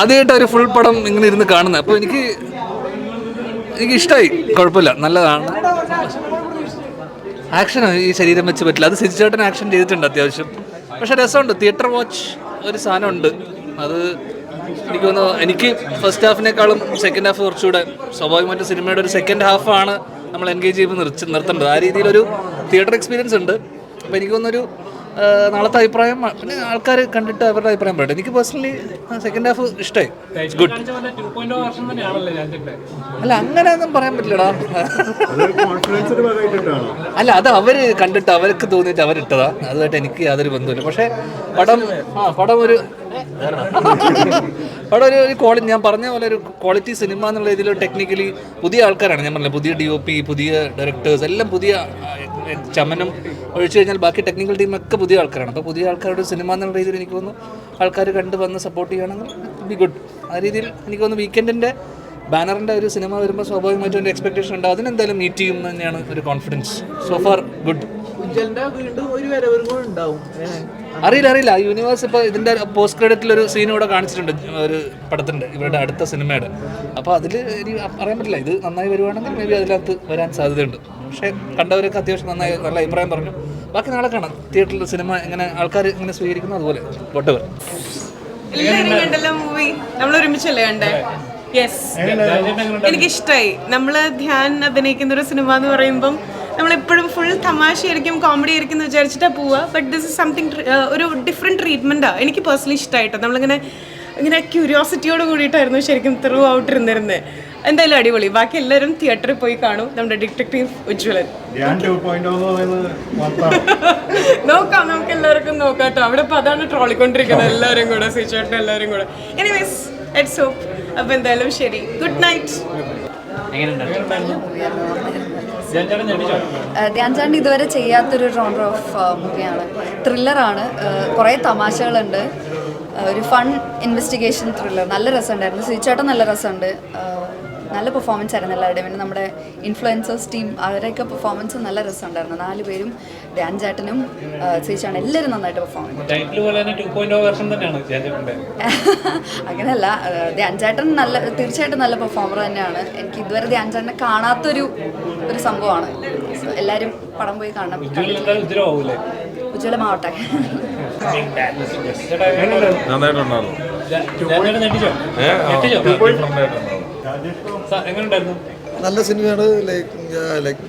ആദ്യമായിട്ട് ഒരു ഫുൾ പടം ഇങ്ങനെ ഇരുന്ന് കാണുന്നത് അപ്പോൾ എനിക്ക് എനിക്ക് ഇഷ്ടമായി കുഴപ്പമില്ല. നല്ലതാണ്. ആക്ഷൻ ഈ ശരീരം വെച്ച് പറ്റില്ല. അത് സിജിച്ചേട്ടൻ ആക്ഷൻ ചെയ്തിട്ടുണ്ട് അത്യാവശ്യം. പക്ഷെ രസമുണ്ട്. തിയേറ്റർ വാച്ച് ഒരു സാധനമുണ്ട്. അത് എനിക്ക് തോന്നുന്നു എനിക്ക് ഫസ്റ്റ് ഹാഫിനേക്കാളും സെക്കൻഡ് ഹാഫ് കുറച്ചുകൂടെ സ്വാഭാവികമായിട്ട് സിനിമയുടെ ഒരു സെക്കൻഡ് ഹാഫാണ് നമ്മൾ എൻഗേജ് ചെയ്യുമ്പോൾ നിർത്തേണ്ടത്. ആ രീതിയിലൊരു തിയേറ്റർ എക്സ്പീരിയൻസ് ഉണ്ട്. അപ്പോൾ എനിക്ക് തോന്നുന്നൊരു നാളത്തെ അഭിപ്രായം പിന്നെ ആൾക്കാർ കണ്ടിട്ട് അവരുടെ അഭിപ്രായം പറയട്ടെ. എനിക്ക് പേഴ്സണലി സെക്കൻഡ് ഹാഫ് ഇഷ്ടമായി ഗുഡ് അല്ല അങ്ങനെ ഒന്നും പറയാൻ പറ്റില്ലടാ. അല്ല അത് അവർ കണ്ടിട്ട് അവർക്ക് തോന്നിയിട്ട് അവരിട്ടതാ. അതുമായിട്ട് എനിക്ക് യാതൊരു ബന്ധമില്ല പക്ഷേ പടം ആ പടം ഒരു പടം ഒരു ഒരു ക്വാളിറ്റി ഞാൻ പറഞ്ഞ പോലെ ഒരു ക്വാളിറ്റി സിനിമ എന്നുള്ള ഇതിൽ ടെക്നിക്കലി പുതിയ ആൾക്കാരാണ്. ഞാൻ പറഞ്ഞത് പുതിയ ഡി ഒ പി പുതിയ ഡയറക്ടേഴ്സ് എല്ലാം പുതിയ ചമനം ഒഴിച്ചു കഴിഞ്ഞാൽ ബാക്കി ടെക്നിക്കൽ ടീമൊക്കെ പുതിയ ആൾക്കാരാണ്. അപ്പോൾ പുതിയ ആൾക്കാരുടെ സിനിമ എന്നുള്ള രീതിയിൽ എനിക്ക് തോന്നുന്നു ആൾക്കാർ കണ്ട് വന്ന് സപ്പോർട്ട് ചെയ്യുകയാണെങ്കിൽ ബി ഗുഡ് ആ രീതിയിൽ എനിക്ക് തോന്നുന്നു വീക്കെൻഡിന്റെ ബാനറിന്റെ ഒരു സിനിമ വരുമ്പോൾ സ്വാഭാവികമായിട്ടും ഒരു എക്സ്പെക്ടേഷൻ ഉണ്ടാവും. അതിനെന്തായാലും മീറ്റ് ചെയ്യും തന്നെയാണ് ഒരു കോൺഫിഡൻസ് സോ ഫാർ ഗുഡ് വീണ്ടും ഒരു വരവരും കൂടെ ഉണ്ടാവും. അറിയില്ല അറിയില്ല. യൂണിവേഴ്സ് ഇപ്പോൾ ഇതിന്റെ പോസ്റ്റ് ക്രെഡിറ്റിൽ ഒരു സീൻ ഇവിടെ കാണിച്ചിട്ടുണ്ട്. ഒരു പടത്തിന്റെ ഇവരുടെ അടുത്ത സിനിമയുടെ. അപ്പോൾ അതിൽ എനിക്ക് അറിയാൻ പറ്റില്ല. ഇത് നന്നായി വരുവാണെങ്കിൽ മേ ബി അതിനകത്ത് വരാൻ സാധ്യതയുണ്ട്. പക്ഷേ കണ്ടവരൊക്കെ അത്യാവശ്യം നന്നായി നല്ല അഭിപ്രായം പറഞ്ഞു. ബാക്കി നാളെ കാണാം. തിയേറ്ററിൽ സിനിമ എങ്ങനെ ആൾക്കാർ ഇങ്ങനെ സ്വീകരിക്കുന്നു അതുപോലെ. വട്ടവർ എല്ലാരും കണ്ടല്ലോ മൂവി നമ്മൾ ഒരുമിച്ചല്ലേ കണ്ടേ? യെസ് എനിക്ക് ഇഷ്ടമായി നമ്മൾ ധ്യാൻ അഭിനയിക്കുന്ന ഒരു സിനിമ എന്ന് പറയുമ്പം നമ്മളെപ്പോഴും ഫുൾ തമാശയായിരിക്കും കോമഡി ആയിരിക്കും എന്ന് വിചാരിച്ചിട്ടാണ് പോവുക ബട്ട് ദിസ് ഇസ് സംതിങ് ഒരു ഡിഫറെന്റ് ട്രീറ്റ്മെന്റാണ് എനിക്ക് പേഴ്സണലി ഇഷ്ടമായിട്ടോ നമ്മളിങ്ങനെ ഇങ്ങനെ ക്യൂരിയോസിറ്റിയോട് കൂടിയിട്ടായിരുന്നു ശരിക്കും ത്രൂ ഔട്ട് ഇരുന്നിരുന്നത് എന്തായാലും അടിപൊളി. ബാക്കി എല്ലാവരും തിയേറ്ററിൽ പോയി കാണും. നമ്മുടെ ഡിറ്റക്റ്റീവ് ഉജ്ജ്വലൻ. മൊത്തം. നോക്കാം നമുക്ക് എല്ലാവർക്കും നോക്കാം കേട്ടോ അവിടെ ഇപ്പൊ അതാണ് ട്രോളിക്കൊണ്ടിരിക്കുന്നത്. എല്ലാവരും കൂടെ സിച്ചേട്ടൻ എല്ലാവരും കൂടെ. എനിവേസ് എറ്റ്സ് ഹോപ്പ് അപ്പൊ എന്തായാലും ശരി. ഗുഡ് നൈറ്റ് ധ്യാൻ ചാണ്ട് ഇതുവരെ ചെയ്യാത്തൊരു ജോണർ ഓഫ് മൂവിയാണ് ത്രില്ലറാണ് കുറേ തമാശകളുണ്ട്. ഒരു ഫൺ ഇൻവെസ്റ്റിഗേഷൻ ത്രില്ലർ നല്ല രസമുണ്ടായിരുന്നു. സിച്ചേട്ടൻ നല്ല രസമുണ്ട്. നല്ല പെർഫോമൻസ് ആയിരുന്നു എല്ലാവരുടെയും. പിന്നെ നമ്മുടെ ഇൻഫ്ലുവൻസേഴ്സ് ടീം അവരൊക്കെ പെർഫോമൻസ് നല്ല രസമുണ്ടായിരുന്നു. നാല് പേരും ധ്യാൻ ചേട്ടനും സിച്ചാണ് എല്ലാവരും നന്നായിട്ട് പെർഫോം ചേട്ടന്റെ അങ്ങനെയല്ല ധ്യാൻ ചേട്ടൻ നല്ല തീർച്ചയായിട്ടും നല്ല പെർഫോമർ തന്നെയാണ്. എനിക്ക് ഇതുവരെ ധ്യാൻ ചേട്ടനെ കാണാത്തൊരു ഒരു സംഭവമാണ്. എല്ലാവരും പടം പോയി കാണണം. ഉജ്ജ്വലമാവട്ടെ നന്നായിട്ടുണ്ടായിരുന്നു. നല്ല സിനിമയാണ് like like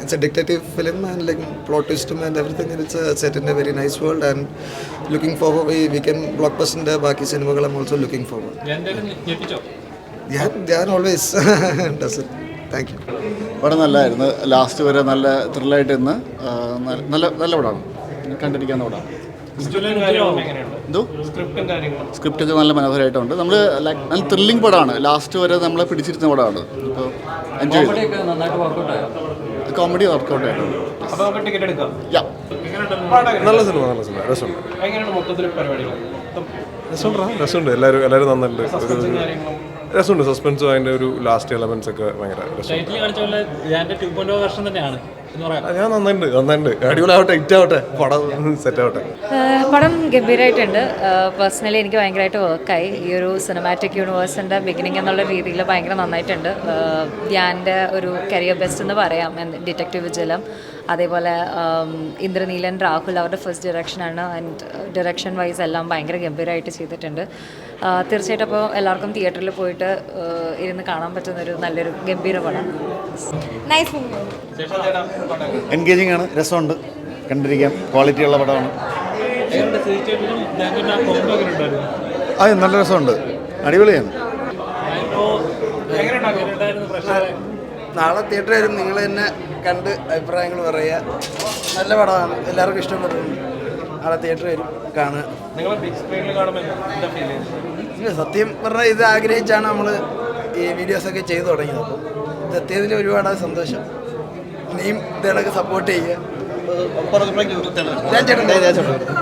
it's a detective film and like plot ട്വിസ്റ്റും and everything it's set in a very nice world and looking forward ഈ കൻ ബ്ലോക്ക് ബസ്റ്റിന്റെ ബാക്കി സിനിമകൾ ഐം ഓൾസോ ലുക്കിംഗ് ഫോർവേഡ് ഞെട്ടിച്ചോ? ഞാൻ ഞാൻ ഓൾവേസ് ഡസ് താങ്ക് യു പടം നല്ലതായിരുന്നു ലാസ്റ്റ് വരെ നല്ല ത്രില്ലായിട്ട് ഇന്ന് നല്ല നല്ല പടമാണ്. കണ്ടിരിക്കാവുന്ന പടമാണ്. സ്ക്രിപ്റ്റും ഒക്കെ നല്ല മനോഹരമായിട്ടുണ്ട് നമ്മൾ ലൈക്ക് നല്ല ത്രില്ലിംഗ് പടമാണ്. ലാസ്റ്റ് വരെ നമ്മളെ പിടിച്ചിരുന്ന പടമാണ് ഇപ്പോൾ എൻജോയ് ചെയ്തു. കോമഡി വർക്കൗട്ട് ആയിട്ടുണ്ട്. അപ്പൊ നമുക്ക് ടിക്കറ്റ് എടുക്കാം. യാ എങ്ങനെയുണ്ടായിരുന്നു നല്ല സിനിമ നല്ല സിനിമ രസമുണ്ട്. രസമുണ്ട്? രസമുണ്ട്. എല്ലാവരും എല്ലാവരും നന്നുണ്ട് രസമുണ്ട്. സസ്പെൻസും അതിന്റെ ഒരു ലാസ്റ്റ് എലമെന്റ്സ് ഒക്കെ ഭയങ്കര രസം ഞാൻ നന്നായിട്ടുണ്ട് നന്നായിട്ടുണ്ട്. അടിപൊളിയാവട്ടെ ഹിറ്റ് ആവട്ടെ പടം സെറ്റ് ആവട്ടെ പടം ഗംഭീരമായിട്ടുണ്ട് പേഴ്സണലി എനിക്ക് ഭയങ്കരമായിട്ട് വർക്കായി ഈ ഒരു സിനിമാറ്റിക് യൂണിവേഴ്സിന്റെ ബിഗിനിങ് എന്നുള്ള രീതിയിൽ ഭയങ്കര നന്നായിട്ടുണ്ട്. ഞാന്റെ ധ്യാന്റെ ഒരു കരിയർ ബെസ്റ്റ് എന്ന് പറയാം ഡിറ്റക്റ്റീവ് ജലം അതേപോലെ ഇന്ദ്രനീലൻ രാഹുൽ അവരുടെ ഫസ്റ്റ് ഡയറക്ഷനാണ് ആൻഡ് ഡയറക്ഷൻ വൈസ് എല്ലാം ഭയങ്കര ഗംഭീരമായിട്ട് ചെയ്തിട്ടുണ്ട്. തീർച്ചയായിട്ടും അപ്പോൾ എല്ലാവർക്കും തിയേറ്ററിൽ പോയിട്ട് ഇരുന്ന് കാണാൻ പറ്റുന്ന ഒരു നല്ലൊരു ഗംഭീര പടം. നൈസ് മൂവി എൻഗേജിങ് ആണ് രസമുണ്ട്. കണ്ടിരിക്കാം. ക്വാളിറ്റി ഉള്ള പടമാണ്. അതെ നല്ല രസമുണ്ട്. അടിപൊളിയാണ്. നാളെ തിയേറ്ററിൽ വരും നിങ്ങൾ തന്നെ കണ്ട് അഭിപ്രായങ്ങൾ പറയുക. നല്ല പടമാണ്. എല്ലാവർക്കും ഇഷ്ടപ്പെടുന്നു നാളെ തിയേറ്ററിൽ വരും. കാണുക. സത്യം പറഞ്ഞാൽ ഇത് ആഗ്രഹിച്ചാണ് നമ്മൾ ഈ വീഡിയോസൊക്കെ ചെയ്തു തുടങ്ങിയത്. അപ്പോൾ ഇത് എത്തിയതിൽ ഒരുപാട് സന്തോഷം. ഇനിയും ഇതൊക്കെ സപ്പോർട്ട് ചെയ്യുക ഞാൻ ചേട്ടൻ ഞാൻ ചേട്ടൻ